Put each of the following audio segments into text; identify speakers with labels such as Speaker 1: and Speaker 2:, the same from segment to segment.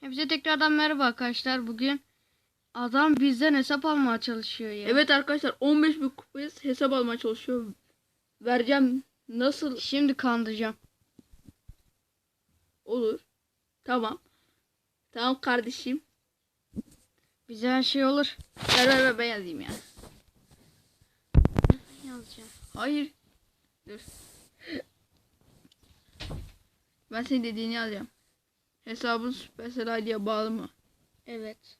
Speaker 1: Hepsi tekrardan merhaba arkadaşlar. Bugün adam bizden hesap almaya çalışıyor ya.
Speaker 2: Evet arkadaşlar 15 bin kupayız hesap almaya çalışıyor. Vereceğim nasıl
Speaker 1: Şimdi kandıracağım.
Speaker 2: olur? Tamam. Tamam kardeşim.
Speaker 1: Bize her şey olur.
Speaker 2: Ver ver ver ben yazayım ya.
Speaker 1: Yazacağım.
Speaker 2: Hayır. Dur. Ben senin dediğini yazacağım. Hesabın Supercell ID'ye bağlı mı?
Speaker 1: Evet.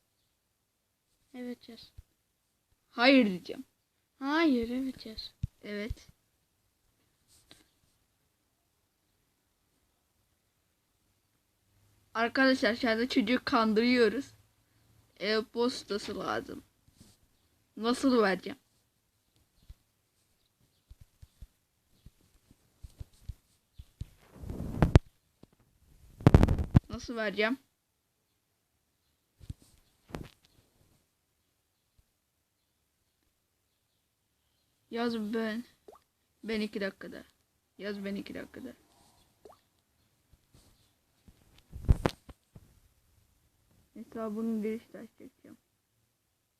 Speaker 1: Evet yaz.
Speaker 2: Hayır diyeceğim.
Speaker 1: Hayır evet yaz.
Speaker 2: Evet. Arkadaşlar şu anda çocuğu kandırıyoruz. E-postası lazım. Nasıl vereceğim? Nasıl vereceğim? Yaz ben. Ben iki dakikada. Yaz ben iki dakikada. Hesabını girip taş çekeceğim.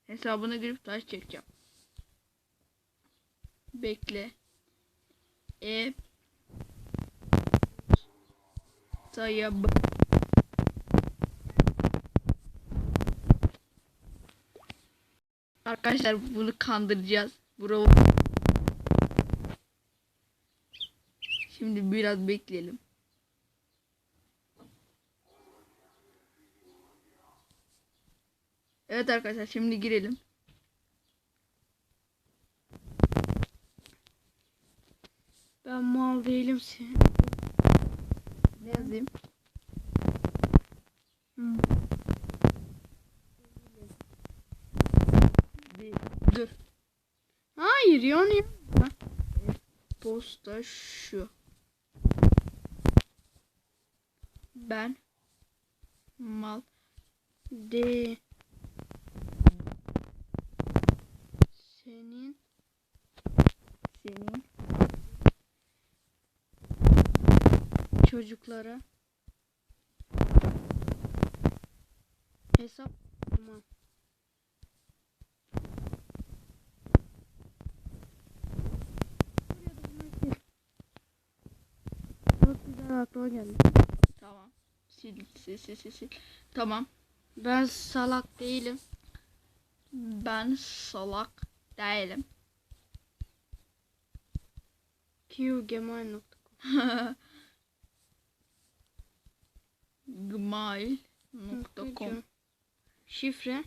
Speaker 2: Hesabını girip taş çekeceğim. Bekle. E sayı Arkadaşlar bunu kandıracağız. Bravo. Şimdi biraz bekleyelim. Evet arkadaşlar şimdi girelim.
Speaker 1: Ben mal değilim sen.
Speaker 2: Ne yazayım?
Speaker 1: Hmm.
Speaker 2: Bir, dur.
Speaker 1: Hayır ya yaz.
Speaker 2: Posta şu. Ben mal
Speaker 1: De. Senin
Speaker 2: senin
Speaker 1: çocuklara hesap tamam. Güzel aklıma geldi.
Speaker 2: tamam. Sil sil sil sil. sil. Tamam.
Speaker 1: Ben salak değilim.
Speaker 2: Ben salak değilim.
Speaker 1: qgemal.com
Speaker 2: Gmail.com
Speaker 1: Şifre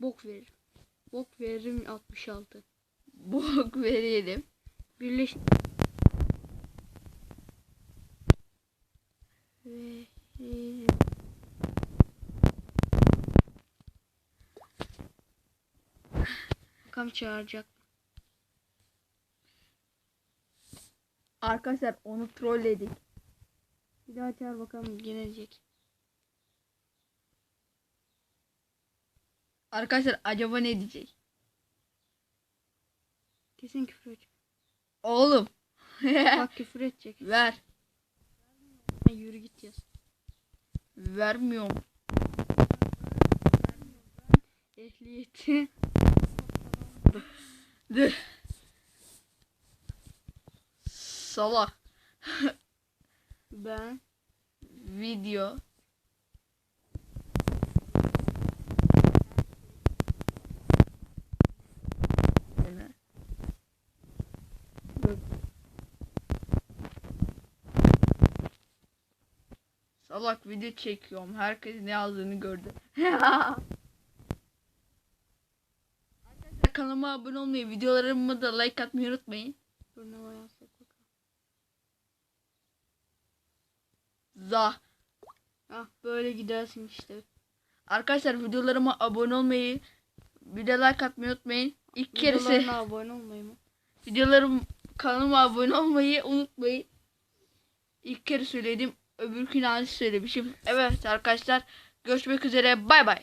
Speaker 1: Bok veririm. Bok veririm 66.
Speaker 2: Bok verelim.
Speaker 1: Birleş Veririm. Bakalım çağıracak.
Speaker 2: Arkadaşlar onu trolledik.
Speaker 1: Bir daha çağır bakalım gelecek.
Speaker 2: Arkadaşlar acaba ne diyecek?
Speaker 1: Kesin küfür edecek.
Speaker 2: Oğlum.
Speaker 1: Bak küfür edecek.
Speaker 2: Ver.
Speaker 1: Ha, yürü git yaz.
Speaker 2: Vermiyorum.
Speaker 1: Ehliyeti.
Speaker 2: Dur. Salak.
Speaker 1: Ben
Speaker 2: Video. Dene. Dur. Salak video çekiyorum. Herkes ne yazdığını gördü. Arkadaşlar kanalıma abone olmayı, videolarımı da like atmayı unutmayın.
Speaker 1: burnuma yazsak bakalım.
Speaker 2: Za.
Speaker 1: Ah böyle gidersin işte.
Speaker 2: Arkadaşlar videolarıma abone olmayı, bir de like atmayı unutmayın. İlk kere se-
Speaker 1: Videolarına abone olmayı mı?
Speaker 2: videolarım kanalıma abone olmayı unutmayın. İlk kere söyledim. Öbürkünü yanlış söylemişim. Evet arkadaşlar görüşmek üzere. Bay bay.